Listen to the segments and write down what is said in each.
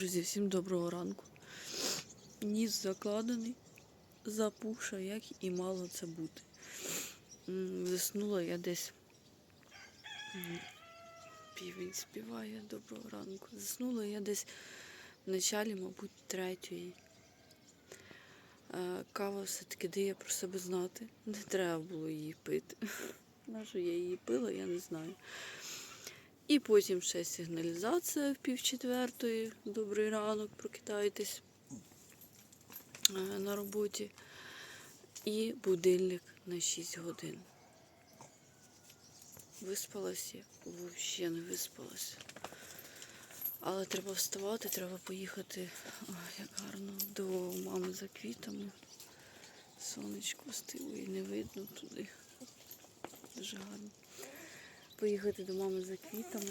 Друзі, всім доброго ранку. Ніс закладений, запухша, як і мало це бути. Заснула я десь. Півень співає доброго ранку. Заснула я десь в началі, мабуть, третьої. Кава все-таки дає про себе знати. Не треба було її пити. На що я її пила, я не знаю. І потім ще сигналізація в пів четвертої. Добрий ранок, прокидайтесь е, на роботі. І будильник на 6 годин. Виспалася я? Взагалі не виспалася. Але треба вставати, треба поїхати, ой, як гарно, до мами за квітами. Сонечко стило і не видно туди. Дуже гарно поїхати до мами за квітами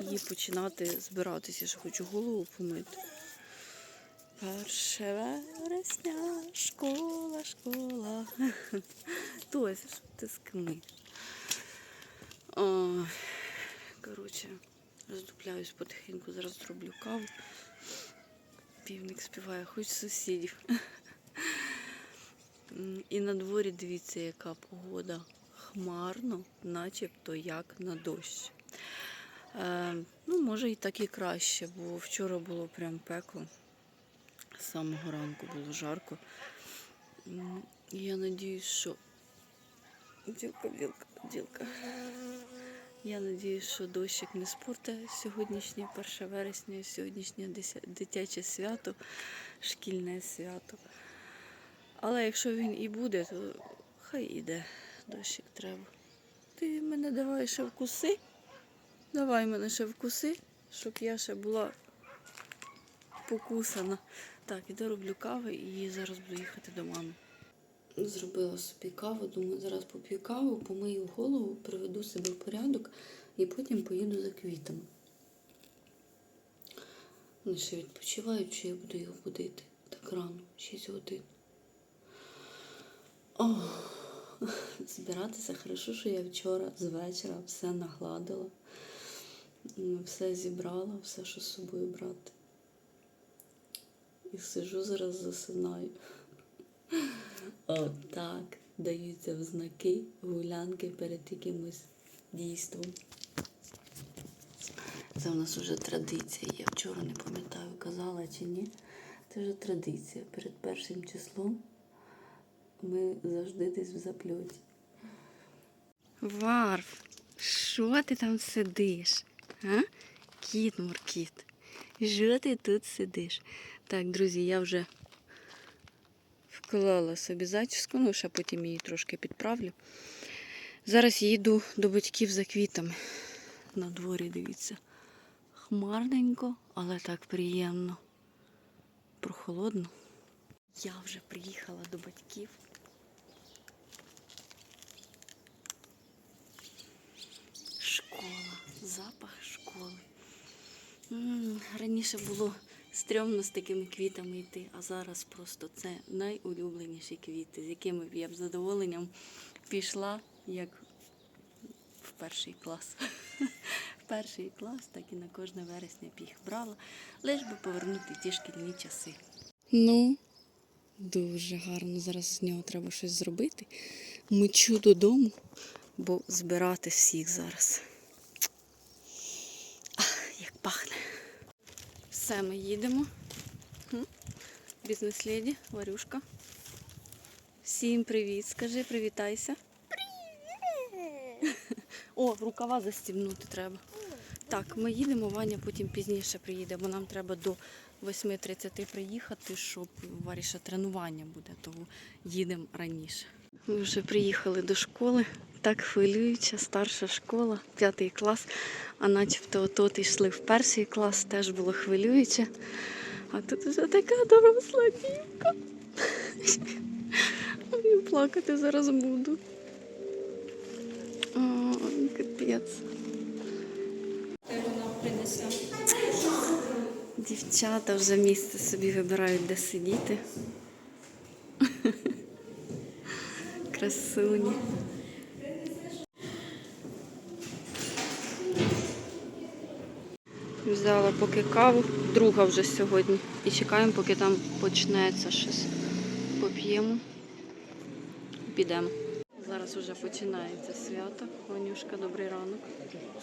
і починати збиратися, що хочу голову помити. Перше вересня, школа, школа. Тося, що ти скни. Коротше, роздупляюсь потихеньку, зараз зроблю каву. Півник співає, хоч сусідів. І на дворі дивіться, яка погода. Хмарно, начебто як на дощ. Е, ну, може і так і краще, бо вчора було прям пекло. З самого ранку було жарко. Я надіюсь, що. Ділка, ділка, ділка. Я надіюсь, що дощик не спортить сьогоднішнє 1 вересня, сьогоднішнє дитяче свято, шкільне свято. Але якщо він і буде, то хай іде. Дощик треба. Ти мене давай ще вкуси. Давай мене ще вкуси, щоб я ще була покусана. Так, іду роблю кави і зараз буду їхати до мами. Зробила собі каву, думаю, зараз поп'ю каву, помию голову, приведу себе в порядок і потім поїду за квітами. Вони ще відпочивають, чи я буду їх будити так рано, 6 годин. Ох. Збиратися хорошо, що я вчора з вечора все нагладила, все зібрала, все, що з собою брати. І сижу зараз засинаю. Отак даються в знаки гулянки перед якимось дійством. Це в нас вже традиція. Я вчора не пам'ятаю, казала чи ні. Це вже традиція. Перед першим числом ми завжди десь в запльоті. Варф, що ти там сидиш? А? Кіт муркіт. Що ти тут сидиш? Так, друзі, я вже вклала собі зачіску, ну ще потім її трошки підправлю. Зараз їду до батьків за квітами. На дворі, дивіться. Хмарненько, але так приємно. Прохолодно. Я вже приїхала до батьків. Школа, запах школи. М, Раніше було стрьомно з такими квітами йти, а зараз просто це найулюбленіші квіти, з якими б я б задоволенням пішла як в перший клас. В перший клас, так і на кожне вересня б їх брала, лиш би повернути ті шкільні часи. Ну, дуже гарно. Зараз з нього треба щось зробити. Мчу додому, бо збирати всіх зараз. Ах, як пахне. Все, ми їдемо. Бізнес-леді, Варюшка. Всім привіт. Скажи, привітайся. Привіт! О, рукава застібнути треба. Так, ми їдемо, Ваня потім пізніше приїде, бо нам треба до 8.30 приїхати, щоб варіше тренування буде, тому їдемо раніше. Ми вже приїхали до школи. Так хвилююча, старша школа, п'ятий клас, а начебто от йшли в перший клас, теж було хвилююче. А тут вже така доросла дівка. Ой, Плакати зараз буду. О, капець. Дівчата вже місце собі вибирають, де сидіти. Красуні. Взяла поки каву, друга вже сьогодні. І чекаємо, поки там почнеться щось. Поп'ємо, підемо. Зараз вже починається свято. Ванюшка, добрий ранок.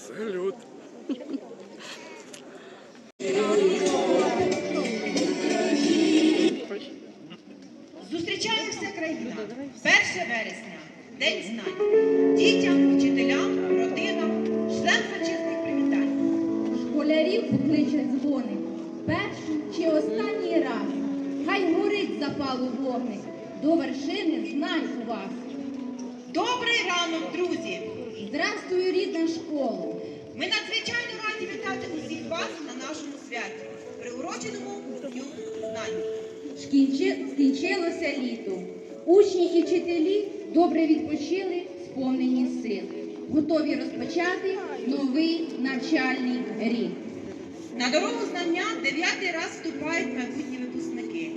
Салют. День знань. Дітям, вчителям, родинам, шлем чесних привітань. Школярів покличуть дзвоник, перший чи останній раз. Хай горить запалу вогник, до вершини знань у вас. Добрий ранок, друзі! Здрастую, рідна школа. Ми надзвичайно раді вітати усіх вас на нашому святі, приуроченому Дню знань. Шкінчи... Скінчилося літо. Учні і вчителі добре відпочили, сповнені сил. Готові розпочати новий навчальний рік. На дорогу знання дев'ятий раз вступають майбутні випускники.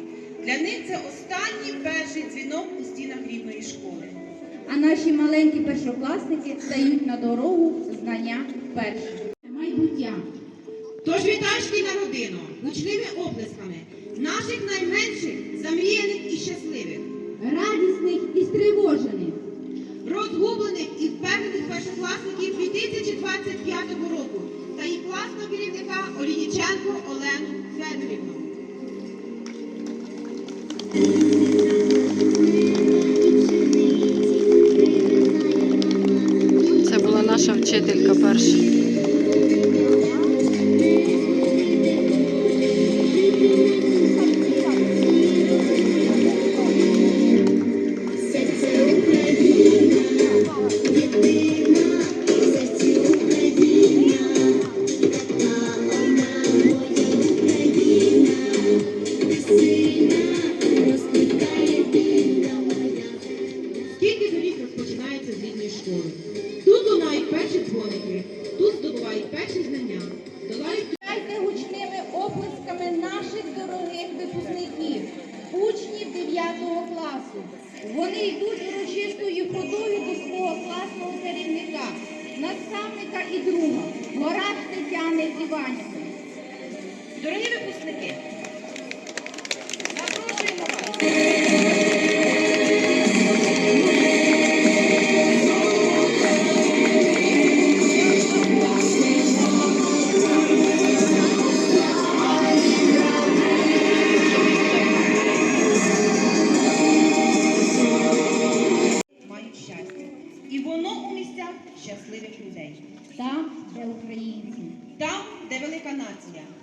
Для них це останній перший дзвінок у стінах рідної школи. А наші маленькі першокласники стають на дорогу знання перші. Майбуття. Тож вітай шкільна родину гучними оплесками наших найменших, замріяних і щасливих, радісних і стривожених, розгублених і впевнених першокласників 2025 року та їх класного керівника Олініченко Олену Федорівну. Вони йдуть урочистою ходою до свого класного керівника, наставника і друга, Гораш Тетяни Іванівни.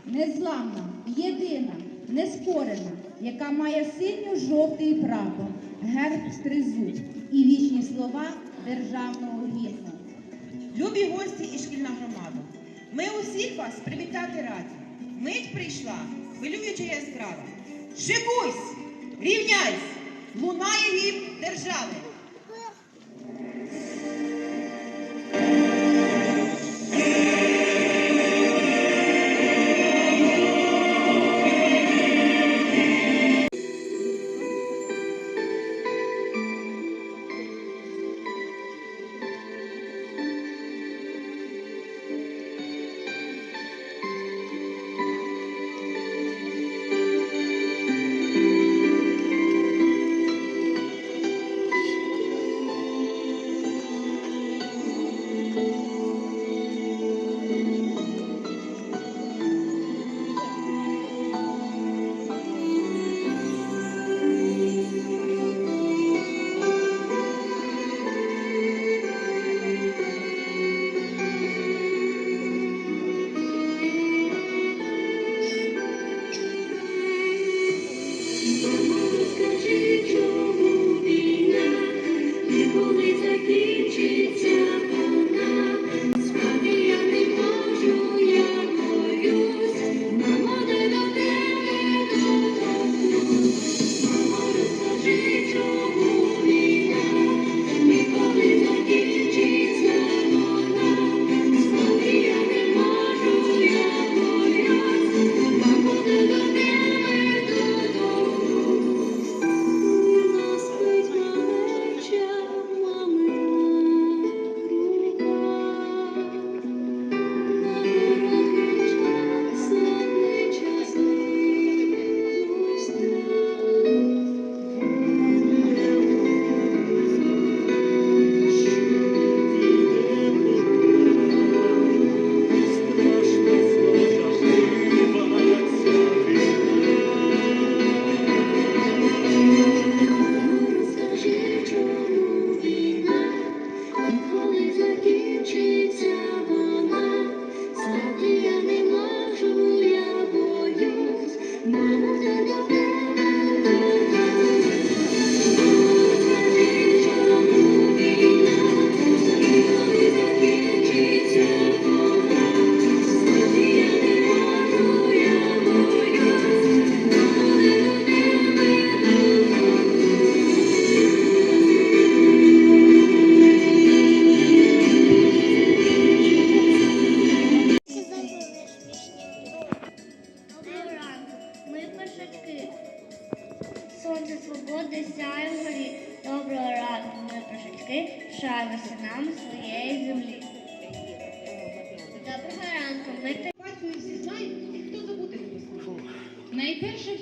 Незламна, єдина, неспорена, яка має синьо-жовтий прапор, герб тризуб і вічні слова державного гімну. Любі гості і шкільна громада, ми усіх вас привітати раді. Мить прийшла, хвилююча яскрава. Шикуйсь, рівняйсь, лунає гімн держави.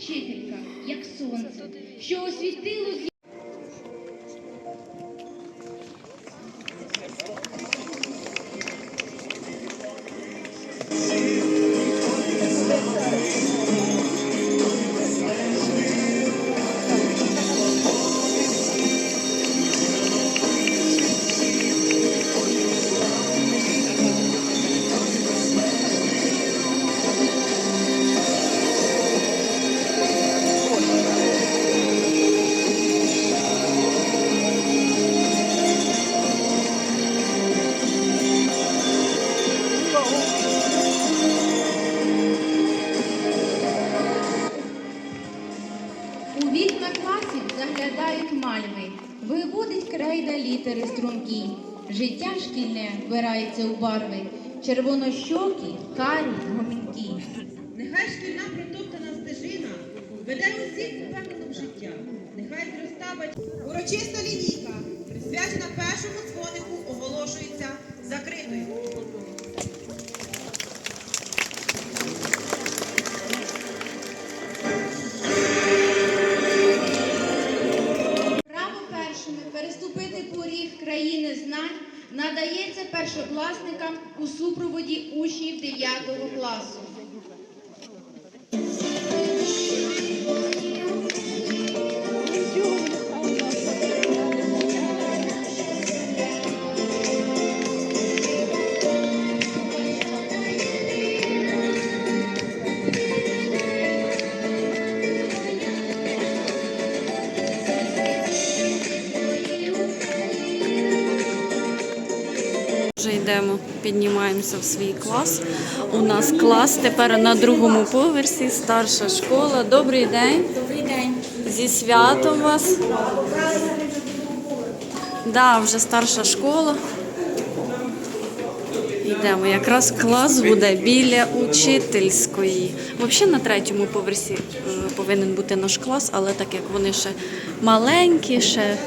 Вчителька, як сонце, що освітило барви, червонощокі, карі, гомінки. Нехай шкільна протоптана стежина веде усіх впевнено життя. Нехай зроста батьків. Урочиста лінійка, присвячена першому дзвонику, оголошується закритою. Obrigada, do піднімаємося в свій клас. У нас клас тепер на другому поверсі, старша школа. Добрий день. Добрий день. Зі святом вас. Да, вже старша школа. Йдемо. Якраз клас буде біля учительської. Взагалі на третьому поверсі е, повинен бути наш клас, але так як вони ще маленькі, ще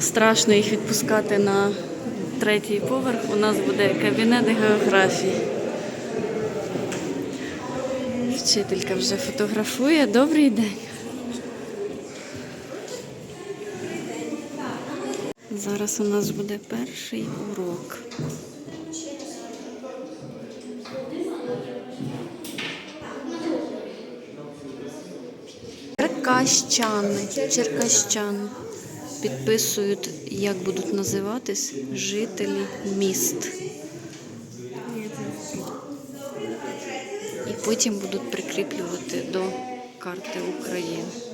страшно їх відпускати на третій поверх. У нас буде кабінет географії. Вчителька вже фотографує. Добрий день. Зараз у нас буде перший урок. Черкащани, черкащани підписують, як будуть називатись жителі міст. І потім будуть прикріплювати до карти України.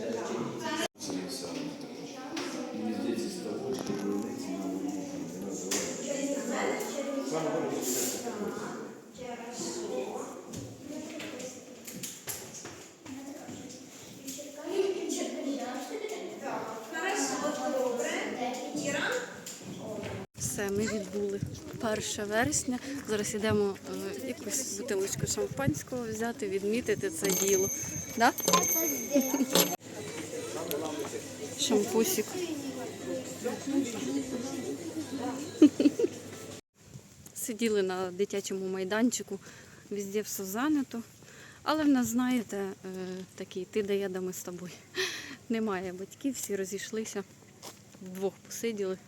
Ми відбули 1 вересня. Зараз йдемо якусь бутилочку шампанського взяти, відмітити це діло. Да? Шампусик. Сиділи на дитячому майданчику, везде все зайнято. Але в нас, знаєте, е, такий ти да я, да ми з тобою. Немає батьків, всі розійшлися, вдвох посиділи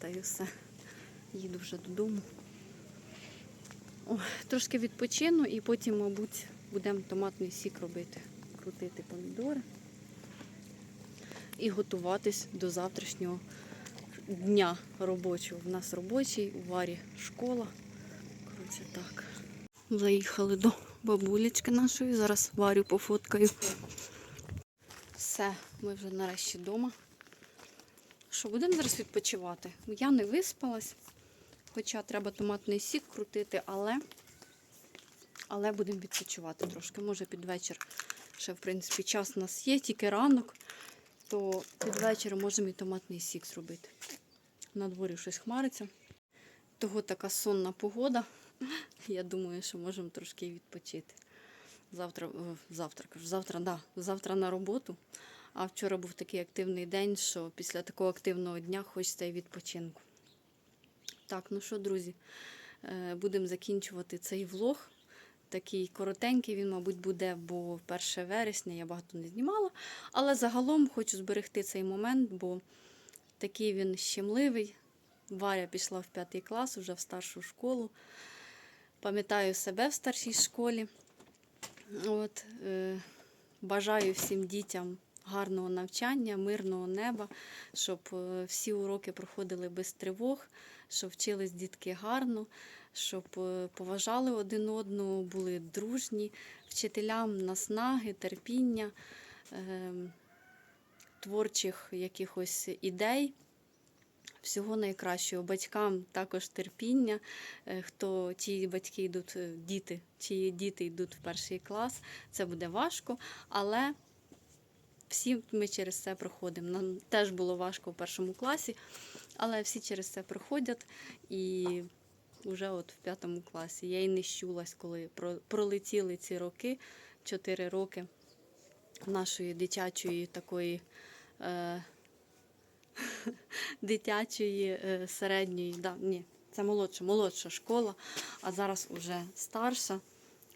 та й все. Їду вже додому. О, трошки відпочину і потім, мабуть, будемо томатний сік робити, крутити помідори і готуватись до завтрашнього дня робочого. У нас робочий, у варі школа. Коротше, так. Заїхали до бабулечки нашої. Зараз варю пофоткаю. Все, ми вже нарешті вдома. Що, будемо зараз відпочивати? Я не виспалась, хоча треба томатний сік крутити, але, але будемо відпочивати трошки. Може під вечір ще, в принципі, час у нас є, тільки ранок, то під вечір можемо і томатний сік зробити. На дворі щось хмариться. Того така сонна погода. Я думаю, що можемо трошки відпочити. Завтра, е, завтра кажу, завтра, да, завтра на роботу. А вчора був такий активний день, що після такого активного дня хочеться і відпочинку. Так, ну що, друзі, е, будемо закінчувати цей влог. Такий коротенький він, мабуть, буде, бо 1 вересня я багато не знімала. Але загалом хочу зберегти цей момент, бо такий він щемливий. Варя пішла в п'ятий клас, вже в старшу школу. Пам'ятаю себе в старшій школі. От, е, бажаю всім дітям гарного навчання, мирного неба, щоб е, всі уроки проходили без тривог, щоб вчились дітки гарно, щоб е, поважали один одного, були дружні, вчителям наснаги, терпіння, е, творчих якихось ідей. Всього найкращого. Батькам також терпіння. Е, Хто ті батьки йдуть, е, діти, чиї діти йдуть в перший клас, це буде важко, але всі ми через це проходимо. Нам теж було важко в першому класі, але всі через це проходять і вже от в п'ятому класі. Я й не щулась, коли про- пролетіли ці роки, чотири роки нашої дитячої такої. Е, дитячої е, середньої, да, ні, це молодша, молодша школа, а зараз уже старша.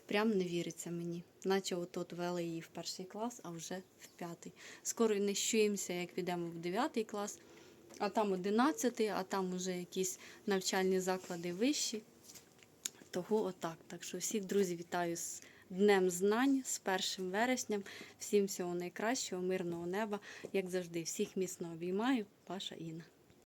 Прям не віриться мені. Наче от вели її в перший клас, а вже в п'ятий. Скоро не щуємося, як підемо в дев'ятий клас, а там одинадцятий, а там уже якісь навчальні заклади вищі. Того отак. Так що всіх друзів вітаю з Днем знань, з 1 вересням. Всім всього найкращого, мирного неба. Як завжди, всіх міцно обіймаю. Ваша Інна.